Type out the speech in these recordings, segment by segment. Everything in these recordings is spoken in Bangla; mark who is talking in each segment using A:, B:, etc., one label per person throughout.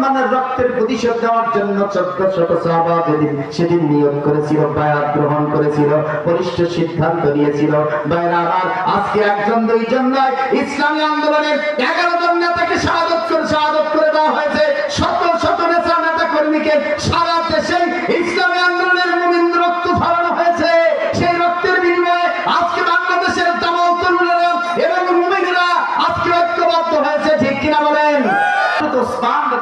A: মুসলমানের রক্তের প্রতিশোধ দেওয়ার জন্য চোদ্দ শত সাহাবা যেদিন, সেদিন নিয়োগ করেছিল, বায়াত গ্রহণ করেছিল, বলিষ্ঠ সিদ্ধান্ত নিয়েছিল। বায়রা আজকে একজন, দুইজন নয়, ইসলামী আন্দোলনের এগারো জন নেতাকে শাহাদত করে শাহাদত করে দেওয়া হয়েছে। শত শত নেতা নেতা কর্মীকে সারা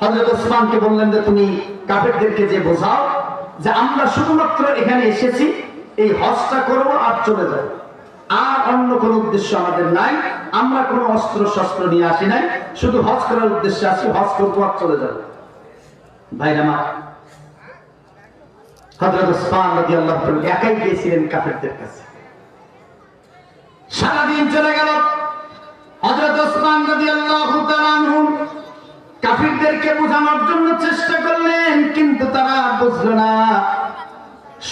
A: হযরত ওসমানকে বললেন যে, তুমি কাফেরদেরকে যে বোঝাও যে আমরা শুধুমাত্র এখানে এসেছি, এই হজটা করব আর চলে যাব। আর অন্য কোন উদ্দেশ্য আমাদের নাই, আমরা কোনো অস্ত্র শস্ত্র নিয়ে আসি নাই, শুধু হজ করার উদ্দেশ্যে আসি, হজ করব আর চলে যাব। ভাইরা মা হযরত ওসমান রাদিয়াল্লাহু তাআলা একাই গিয়েছিলেন কাফেরদের কাছে। সারাদিন চলে গেল। হযরত ওসমান রাদিয়াল্লাহু তাআলা কাফিরদেরকে বোঝানোর জন্য চেষ্টা করলেন, কিন্তু তারা বুঝলো না।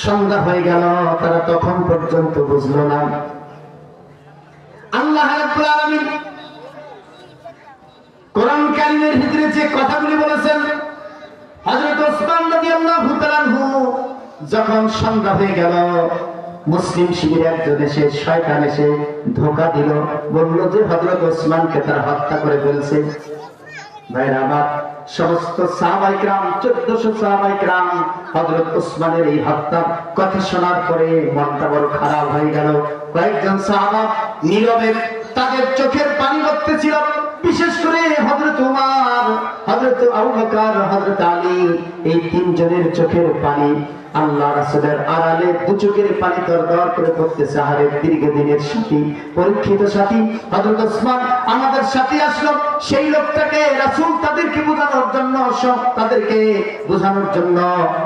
A: সন্ধ্যা হয়ে গেল, তারা তখন পর্যন্ত বুঝলো না। আল্লাহ রাব্বুল কোরআন কারিমের ভিতরে যে কথাগুলি বলেছেন, হযরত ওসমান রাদিয়াল্লাহু তাআলা আনহু, যখন সন্ধ্যা হয়ে গেল, মুসলিম শিবির একজন এসে শয়তান এসে ধোকা দিল, বলল, যে হযরত ওসমানকে তারা হত্যা করে ফেলছে, ভাইরা, আমার সমস্ত সাহাবাইকরাম চোদ্দশো সাহাবাইকরাম হজরত উসমানের এই হত্যার কথা শোনার পরে মনটা বড় খারাপ হয়ে গেল। কয়েকজন সাহাবা নীরবে তাদের চোখের পানি পড়তেছিল বিশেষ করে হজরত উমার হজরত আবু হজরত আলী, এই তিনজনের চোখের পানি আল্লাহ রাসূলের আড়ালে দু চোখের পানি দর দর করে পড়তেছে আহারে দীর্ঘদিনের সাথী, পরীক্ষিত সাথী, হযরত ওসমান আমাদের সাথে আসলো। সেই লোকটাকে রাসূল তাদেরকে বোঝানোর জন্য, সব তাদেরকে বোঝানোর জন্য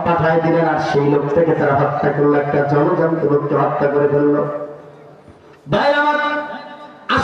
A: পাঠায় দিলেন। আর সেই লোকটাকে তারা হত্যা করল, একটা জনজান্ত লোককে হত্যা করে ফেলল।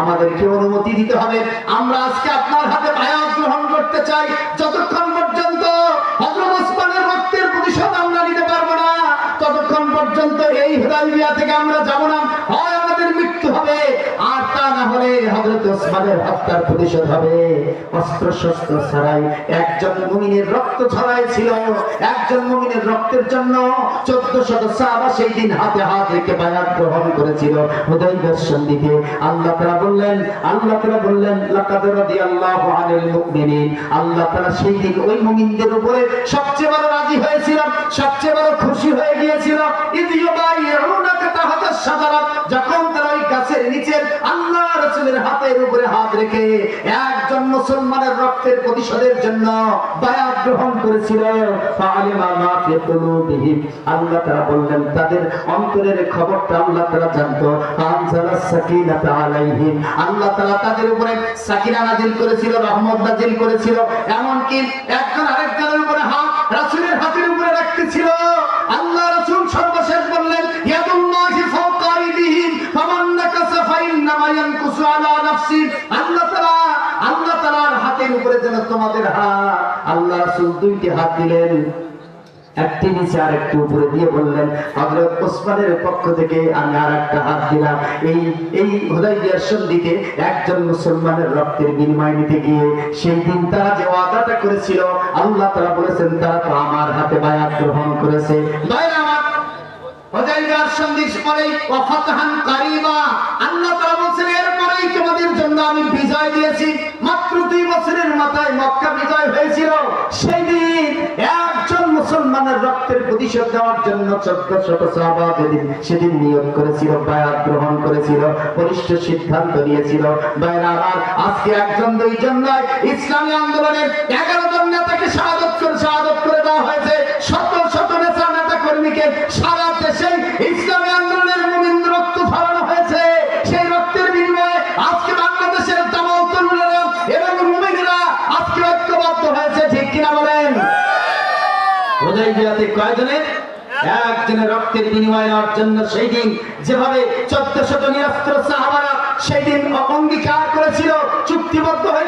A: আমাদেরকে অনুমতি দিতে হবে। আমরা আজকে আপনার হাতে বায়াত গ্রহণ করতে চাই। যতক্ষণ পর্যন্ত আমরা পারব না। পর্যন্ত এই থেকে আমরা যাব না হয় আমাদের মৃত্যু হবে আর তা না হলে হযরত ওসমানের হত্যার প্রতিশোধ হবে। অস্ত্র শস্ত্র ছাড়াই একজন মুমিনের রক্ত ছড়াই ছিল। একজন মুমিনের রক্তের জন্য চোদ্দ শত সাহাবা সেই দিন হাতে হাত রেখে বায়াত গ্রহণ করেছিল। হুদাইবিয়ার সন্ধিতে আল্লাহ তাআলা বললেন, আল্লাহ তাআলা বললেন, লাকাদ আল্লাহ তাআলা সেই দিন ওই মুমিনদের উপরে সবচেয়ে বড় রাজি হয়েছিল সবচেয়ে বড় খুশি হয়ে গিয়েছিল। ইদ রাসূলের উপরে হাত রেখে একজন মুসলমানের রক্তের প্রতিশোধের জন্য বায়াত গ্রহণ করেছিল। আল্লাহ তাআলা বললেন, তাদের অন্তরের খবরটা আল্লাহ তাআলা জানতো। আল্লাহ তাআলা তাদের উপরে সাকিনা নাজিল করেছিল, রহমত নাজিল করেছিল। এমনকি একজন আরেকজনের উপরে হাত উপরে যেন তোমাদের হাত, আল্লাহ রাসূল দুইটি হাত দিলেন। একটি নিচে আর একটু উপরে দিয়ে বললেন, হযরত ওসমানের পক্ষ থেকে আমি আর একটা হাত দিলাম। এই এই হুদাইবিয়ার সন্ধিতে একজন মুসলমানের রক্তের বিনিময় নিতে গিয়ে সেই দিন তারা যে ওয়াদাটা করেছিল, আল্লাহ তাআলা বলেছেন, তারা তো আমার হাতে বায়াত গ্রহণ করেছে। আল্লাহ তাআলা বলেছেন, এরপরেই তোমাদের জন্য আমি বিজয় দিয়েছি। হয়েছিল সেই দিন একজন মুসলমানের রক্তের প্রতিশোধ দেওয়ার জন্য চোদ্দ শত সাহাবা যেদিন, সেদিন নিয়োগ করেছিল, বায়াত গ্রহণ করেছিল, বলিষ্ঠ সিদ্ধান্ত নিয়েছিল। বায়রাবার আজকে একজন, দুইজন নয়, ইসলামী আন্দোলনের এগারো জন নেতাকে শাহাদত করে শাহাদত একজনের রক্তের বিনিময় নেওয়ার জন্য সেই দিন যেভাবে চোদ্দ শত নিরস্ত্র সাহাবারা সেই দিন অঙ্গীকার করেছিল, চুক্তিবদ্ধ হয়েছিল